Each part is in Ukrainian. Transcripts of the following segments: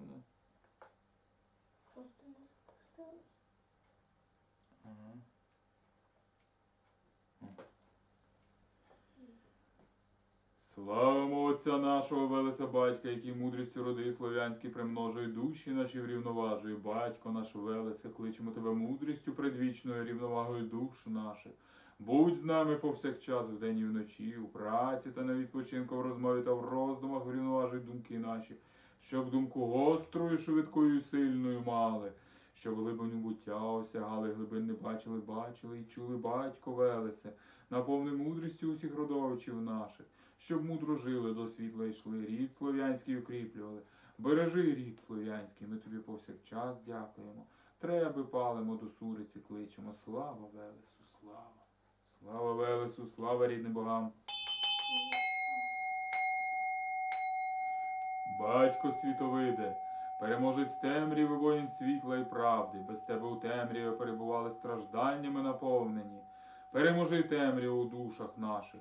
воно? Просто не запустилось. Ага. Славимо Отця нашого Велеса Батька, який мудрістю роди слов'янські примножує душі наші врівноважує. Батько наш Велесе, кличемо тебе мудрістю предвічною, рівновагою душ наших. Будь з нами повсякчас вдень і вночі, у праці та на відпочинку, в розмові та в роздумах врівноважуй думки наші, щоб думку гострою, швидкою і сильною мали, щоб глибиню буття осягали, глибин не бачили, бачили і чули батько Велесе, наповни мудрістю усіх родовичів наших, щоб мудро жили до світла йшли, рід слов'янський укріплювали. Бережи рід слов'янський, ми тобі повсякчас дякуємо. Треби палимо до суриці кличемо. Слава Велесу, слава! Слава Велесу, слава рідним богам! Батько світовиде, переможець темряви воїн світла і правди, без тебе у темряві перебували стражданнями наповнені. Переможи темряву у душах наших.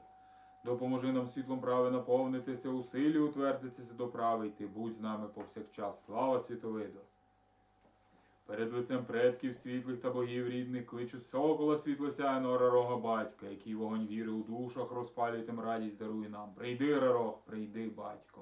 Допоможи нам світлом прави наповнитися, у силі утвердитися до прави йти. Будь з нами повсякчас. Слава світовиду! Перед лицем предків світлих та богів рідних кличу сокола світлосяйного рарога батька, який вогонь віри у душах розпалює тим радість даруй нам. Прийди, рарог, прийди, батько.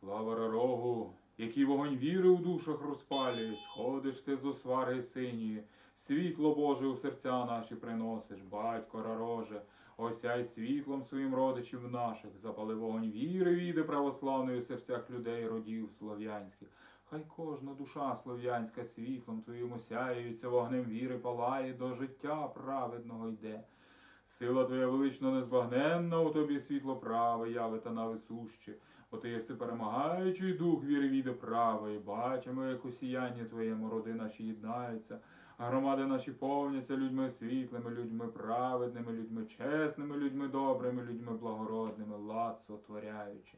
Слава рарогу, який вогонь віри у душах розпалює, сходиш ти з освари синьої, світло Боже у серця наші приносиш, батько рароже, осяй світлом своїм родичів наших, запали вогонь віри віди православної у серцях людей, родів слов'янських. Хай кожна душа слов'янська світлом твоїм осяюється, вогнем віри палає, до життя праведного йде. Сила твоя велично незбагненна, у тобі світло праве, явита на висуще, бо ти є всеперемагаючий дух віри віди правої. Бачимо, як у сіянні твоєму роди наші єднаються, а громади наші повняться людьми світлими, людьми праведними, людьми чесними, людьми добрими, людьми благородними, лад сотворяючи.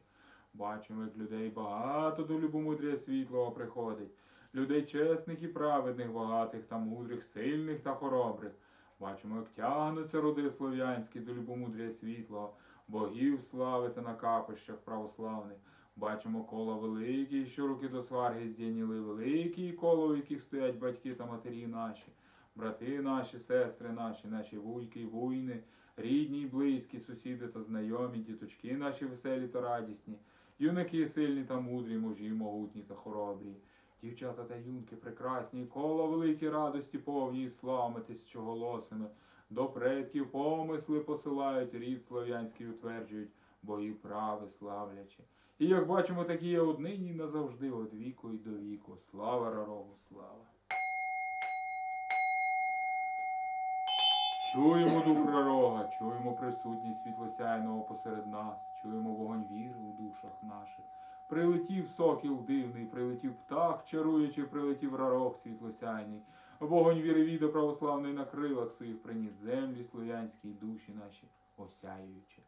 Бачимо, як людей багато до любомудрія світлого приходить, людей чесних і праведних, багатих та мудрих, сильних та хоробрих. Бачимо, як тягнуться роди слов'янські до любомудрія світлого, богів славити на капищах православних. Бачимо кола великі, що руки до сварги здійняли, великі коло, в яких стоять батьки та матері наші, брати наші, сестри наші, наші вуйки й вуйни, рідні й близькі, сусіди та знайомі, діточки наші веселі та радісні, юнаки сильні та мудрі, мужі могутні та хоробрі. Дівчата та юнки прекрасні, коло великі радості повні, і славитись чоголосими. До предків помисли посилають, рід слов'янський утверджують, богів прави славлячи. І як бачимо, такі є однині назавжди, од віку й до віку. Слава рарогу, слава. Чуємо дух рарога, чуємо присутність світлосяйного посеред нас, чуємо вогонь віри у душах наших. Прилетів сокіл дивний, птах, чаруючи, прилетів рарог світлосяйний. Вогонь віри віда православний на крилах своїх приніс землі слов'янські душі наші осяюючи.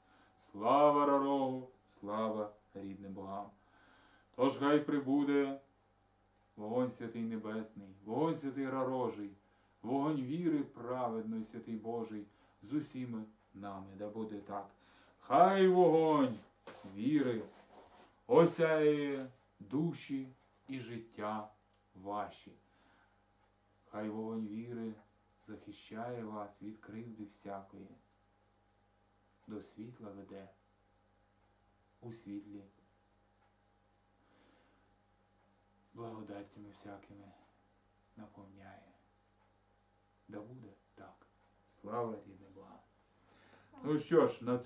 Слава рарогу, слава рідним богам. Тож хай прибуде вогонь святий небесний, вогонь святий рарожий, вогонь віри праведної, святий Божий, з усіми нами, да буде так. Хай вогонь віри осяє душі і життя ваші. Хай вогонь віри захищає вас від кривди всякої, до світла веде, у світлі, благодаттями всякими наповняє. Да буде так. Слава рідне Бога. Ну що ж, на